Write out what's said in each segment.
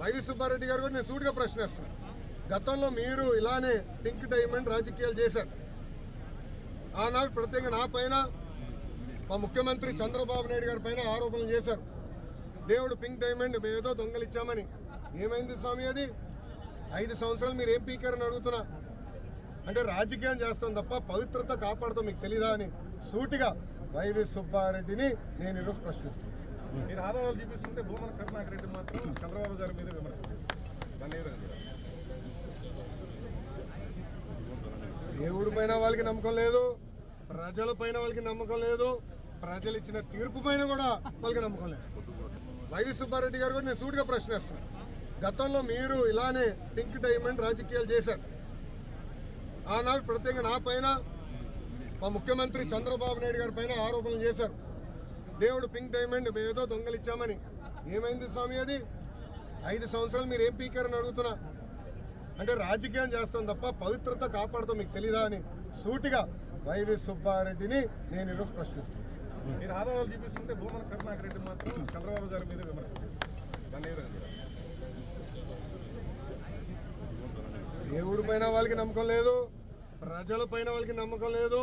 YV Subbareddy గారు కూడా నేను సూటిగా ప్రశ్నిస్తున్నాను గతంలో మీరు ఇలానే పింక్ డైమండ్ రాజకీయాలు చేశారు. ఆనాడు ప్రత్యేకంగా నా పైన మా ముఖ్యమంత్రి చంద్రబాబు నాయుడు గారి పైన ఆరోపణలు చేశారు. దేవుడు పింక్ డైమండ్ మేము ఏదో దొంగలిచ్చామని. ఏమైంది స్వామి అది? ఐదు సంవత్సరాలు మీరు ఏం పీకారని అడుగుతున్నా? అంటే రాజకీయం చేస్తాం తప్ప పవిత్రత కాపాడుతాం మీకు తెలీదా అని సూటిగా వైవి సుబ్బారెడ్డిని నేను ఈరోజు ప్రశ్నిస్తున్నాను మీరు ఆధారాలు చూపిస్తుంటే భూమన కరుణాకర్ రెడ్డి మాత్రం చంద్రబాబు గారి మీద విమర్శించారు. దాన్ని దేవుడి పైన వాళ్ళకి నమ్మకం లేదు ప్రజల పైన వాళ్ళకి నమ్మకం లేదు ప్రజలు ఇచ్చిన తీర్పు పైన కూడా వాళ్ళకి నమ్మకం లేదు. వైవి సుబ్బారెడ్డి గారు కూడా నేను సూటిగా ప్రశ్నిస్తున్నాను గతంలో మీరు ఇలానే పింక్ డైమండ్ రాజకీయాలు చేశారు. ఆనాడు ప్రత్యేకంగా నా పైన మా ముఖ్యమంత్రి చంద్రబాబు నాయుడు గారి పైన ఆరోపణలు చేశారు. దేవుడు పింక్ డైమండ్ మేము ఏదో దొంగలిచ్చామని ఏమైంది స్వామి అది? ఐదు సంవత్సరాలు మీరు ఏం పీకారని అడుగుతున్నా? అంటే రాజకీయం చేస్తాం తప్ప పవిత్రత కాపాడుతాం మీకు తెలీదా అని. సూటిగా వైవి సుబ్బారెడ్డిని నేను ఈరోజు ప్రశ్నిస్తున్నాను మీరు ఆధారాలు చూపిస్తుంటే భూమన కరుణాకర్ రెడ్డి మాత్రం చంద్రబాబు గారి మీద? దేవుడి పైన వాళ్ళకి నమ్మకం లేదు ప్రజల పైన వాళ్ళకి నమ్మకం లేదు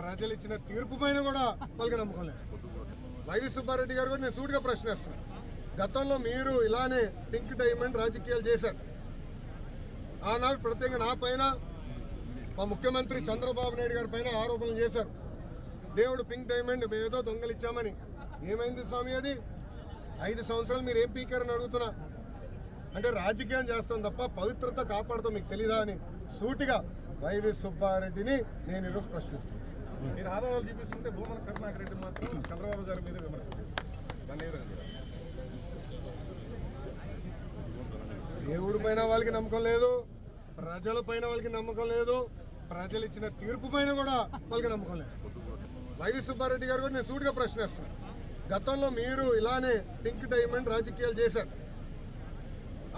ప్రజలు ఇచ్చిన తీర్పు పైన కూడా వాళ్ళకి నమ్మకం లేదు. వైవి సుబ్బారెడ్డి గారు కూడా నేను సూటిగా ప్రశ్నిస్తున్నాను గతంలో మీరు ఇలానే పింక్ డైమండ్ రాజకీయాలు చేశారు. ఆనాడు ప్రత్యేకంగా నా పైన మా ముఖ్యమంత్రి చంద్రబాబు నాయుడు గారి పైన ఆరోపణలు చేశారు. దేవుడు పింక్ డైమండ్ మేమేదో దొంగలు దొంగలిచ్చామని ఏమైంది స్వామి అది? ఐదు సంవత్సరాలు మీరు ఏం పీకారని అడుగుతున్నా. అంటే రాజకీయం చేస్తాం తప్ప పవిత్రత కాపాడుతాం మీకు తెలీదా అని సూటిగా వైవి సుబ్బారెడ్డిని నేను ఈరోజు ప్రశ్నిస్తున్నాను మీరు ఆధారాలు చూపిస్తుంటే భూమన కరుణాకర్ రెడ్డి మాత్రం చంద్రబాబు గారి మీద విమర్శ దాన్ని దేవుడి పైన వాళ్ళకి నమ్మకం లేదు ప్రజల పైన వాళ్ళకి నమ్మకం లేదు ప్రజలు ఇచ్చిన తీర్పు పైన కూడా వాళ్ళకి నమ్మకం లేదు. వైవి సుబ్బారెడ్డి గారు కూడా నేను సూటిగా ప్రశ్నిస్తున్నాను గతంలో మీరు ఇలానే పింక్ డైమండ్ రాజకీయాలు చేశారు.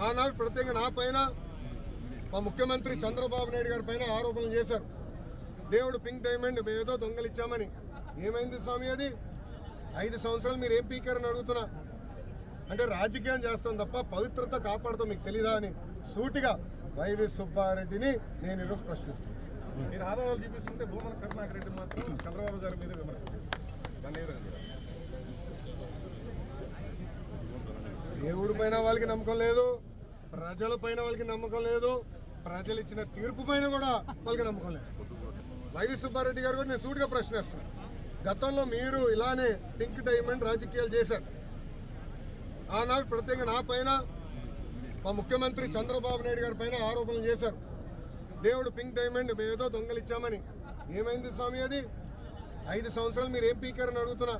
ఆనాడు ప్రత్యేకంగా నా పైన మా ముఖ్యమంత్రి చంద్రబాబు నాయుడు గారి పైన ఆరోపణలు చేశారు. దేవుడు పింక్ డైమండ్ మేము ఏదో దొంగలిచ్చామని ఏమైంది స్వామి అది? ఐదు సంవత్సరాలు మీరు ఏం పీకారని అడుగుతున్నా. అంటే రాజకీయం చేస్తాం తప్ప పవిత్రత కాపాడుతాం మీకు తెలీదా అని. సూటిగా వైవి సుబ్బారెడ్డిని నేను ఈరోజు ప్రశ్నిస్తున్నాను మీరు ఆధారాలు చూపిస్తుంటే భూమన కరుణాకర్ రెడ్డి మాత్రం చంద్రబాబు గారి మీద? దేవుడి పైన వాళ్ళకి నమ్మకం లేదు ప్రజల పైన వాళ్ళకి నమ్మకం లేదు ప్రజలు ఇచ్చిన తీర్పు పైన కూడా వాళ్ళకి నమ్మకం లేదు. వైవి సుబ్బారెడ్డి గారు కూడా నేను సూటిగా ప్రశ్నిస్తున్నాను గతంలో మీరు ఇలానే పింక్ డైమండ్ రాజకీయాలు చేశారు. ఆనాడు ప్రత్యేకంగా నా పైన మా ముఖ్యమంత్రి చంద్రబాబు నాయుడు గారి పైన ఆరోపణలు చేశారు. దేవుడు పింక్ డైమండ్ మేమేదో దొంగలిచ్చామని ఏమైంది స్వామి అది? ఐదు సంవత్సరాలు మీరు ఏం పీకారని అడుగుతున్నా.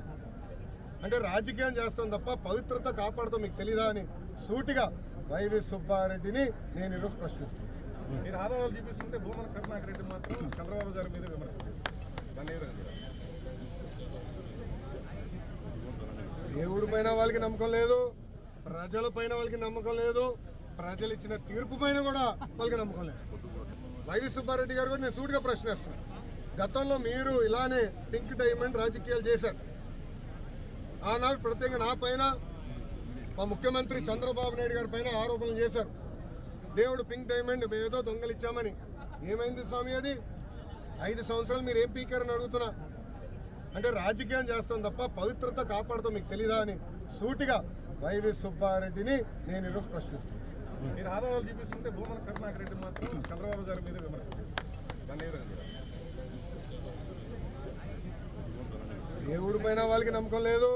అంటే రాజకీయం చేస్తాం తప్ప పవిత్రత కాపాడుతాం మీకు తెలీదా అని సూటిగా వైవి సుబ్బారెడ్డిని నేను ఈరోజు ప్రశ్నిస్తున్నాను మీరు ఆధారాలు చూపిస్తుంటే భూమన కరుణాకర్ రెడ్డి మాత్రం చంద్రబాబు గారి మీద విమర్శ దేవుడి పైన వాళ్ళకి నమ్మకం లేదు ప్రజల పైన వాళ్ళకి నమ్మకం లేదు ప్రజలు ఇచ్చిన తీర్పు పైన కూడా వాళ్ళకి నమ్మకం లేదు. వైవి సుబ్బారెడ్డి గారు కూడా నేను సూటిగా ప్రశ్నిస్తున్నాను గతంలో మీరు ఇలానే పింక్ డైమండ్ రాజకీయాలు చేశారు. ఆనాడు ప్రత్యేకంగా నా పైన మా ముఖ్యమంత్రి చంద్రబాబు నాయుడు గారి పైన ఆరోపణలు చేశారు. దేవుడు పింక్ డైమండ్ మేము ఏదో దొంగలిచ్చామని ఏమైంది స్వామి అది? ఐదు సంవత్సరాలు మీరు ఏం పీకారని అడుగుతున్నా? అంటే రాజకీయం చేస్తాం తప్ప పవిత్రత కాపాడుతాం మీకు తెలీదా అని. సూటిగా వైవి సుబ్బారెడ్డిని నేను ఈరోజు ప్రశ్నిస్తున్నాను మీరు ఆధారాలు చూపిస్తుంటే భూమన కరుణాకర్ రెడ్డి మాత్రం చంద్రబాబు గారి మీద? దేవుడి పైన వాళ్ళకి నమ్మకం లేదు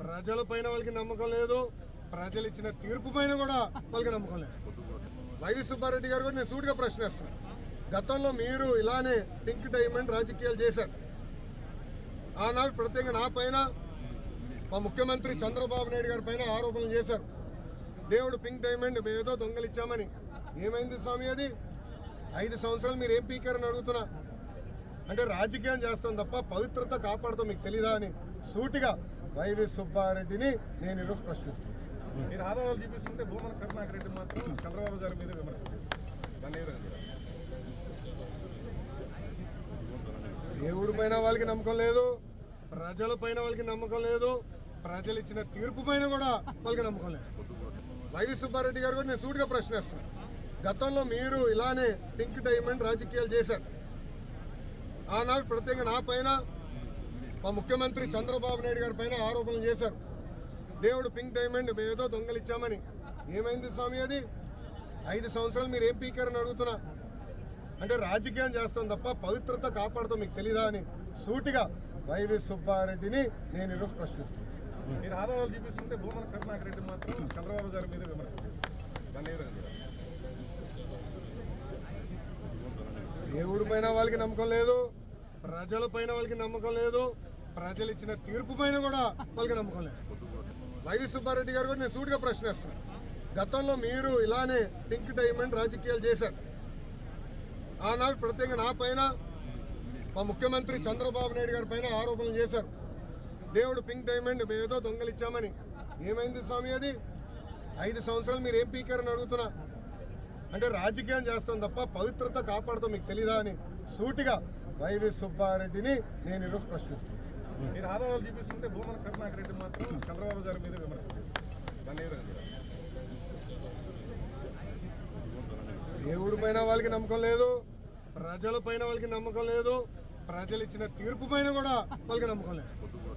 ప్రజల పైన వాళ్ళకి నమ్మకం లేదు ప్రజలు ఇచ్చిన తీర్పు పైన కూడా వాళ్ళకి నమ్మకం లేదు. వైవి సుబ్బారెడ్డి గారు కూడా నేను సూటిగా ప్రశ్నిస్తున్నాను గతంలో మీరు ఇలానే పింక్ డైమండ్ రాజకీయాలు చేశారు. ఆనాడు ప్రత్యేకంగా నా పైన మా ముఖ్యమంత్రి చంద్రబాబు నాయుడు గారి పైన ఆరోపణలు చేశారు. దేవుడు పింక్ డైమండ్ మేము దొంగలిచ్చామని. ఏమైంది స్వామి అది? ఐదు సంవత్సరాలు మీరు ఏం పీకారని అడుగుతున్నా? అంటే రాజకీయం చేస్తాం తప్ప పవిత్రత కాపాడుతాం మీకు తెలీదా అని సూటిగా వైవి సుబ్బారెడ్డిని నేను ఈరోజు ప్రశ్నిస్తున్నాను మీరు ఆధారాలు చూపిస్తుంటే భూమన కరుణాకర్ రెడ్డి మాత్రం చంద్రబాబు గారి మీద విమర్శ దాన్ని దేవుడి పైన వాళ్ళకి నమ్మకం లేదు ప్రజల పైన వాళ్ళకి నమ్మకం లేదు ప్రజలు ఇచ్చిన తీర్పు పైన కూడా వాళ్ళకి నమ్మకం లేదు. వైవి సుబ్బారెడ్డి గారు కూడా నేను సూటిగా ప్రశ్నిస్తున్నాను గతంలో మీరు ఇలానే పింక్ డైమండ్ రాజకీయాలు చేశారు. ఆనాడు ప్రత్యేకంగా నా పైన మా ముఖ్యమంత్రి చంద్రబాబు నాయుడు గారి పైన ఆరోపణలు చేశారు. దేవుడు పింక్ డైమండ్ ఏదో దొంగలిచ్చామని ఏమైంది స్వామి అది? ఐదు సంవత్సరాలు మీరు ఏం పీకారని అడుగుతున్నా. అంటే రాజకీయం చేస్తాం తప్ప పవిత్రత కాపాడుతాం మీకు తెలీదా అని. సూటిగా వైవి సుబ్బారెడ్డిని నేను ఈరోజు ప్రశ్నిస్తున్నాను మీరు ఆధారాలు చూపిస్తుంటే భూమన కరుణాకర్ రెడ్డి మాత్రం చంద్రబాబు గారి మీద విమర్శ? దేవుడి పైన వాళ్ళకి నమ్మకం లేదు ప్రజల పైన వాళ్ళకి నమ్మకం లేదు ప్రజలు ఇచ్చిన తీర్పు పైన కూడా వాళ్ళకి నమ్మకం లేదు. వైవి సుబ్బారెడ్డి గారు కూడా నేను సూటిగా ప్రశ్నిస్తున్నాను గతంలో మీరు ఇలానే పింక్ డైమండ్ రాజకీయాలు చేశారు. ఆనాడు ప్రత్యేకంగా నా పైన మా ముఖ్యమంత్రి చంద్రబాబు నాయుడు గారి పైన ఆరోపణలు చేశారు. దేవుడు పింక్ డైమండ్ ఏదో దొంగలిచ్చామని ఏమైంది స్వామి అది? ఐదు సంవత్సరాలు మీరు ఏం పీకారని అడుగుతున్నా. అంటే రాజకీయం చేస్తాం తప్ప పవిత్రత కాపాడుతాం మీకు తెలీదా అని సూటిగా వైవి సుబ్బారెడ్డిని నేను ఈరోజు ప్రశ్నిస్తున్నాను మీరు ఆధారాలు చూపిస్తుంటే భూమన కరుణాకర్ రెడ్డి మాత్రం చంద్రబాబు గారి మీద విమర్శ చేశారు. ఏ దేవుడి పైన వాళ్ళకి నమ్మకం లేదు ప్రజల పైన వాళ్ళకి నమ్మకం లేదు ప్రజలు ఇచ్చిన తీర్పు పైన కూడా వాళ్ళకి నమ్మకం లేదు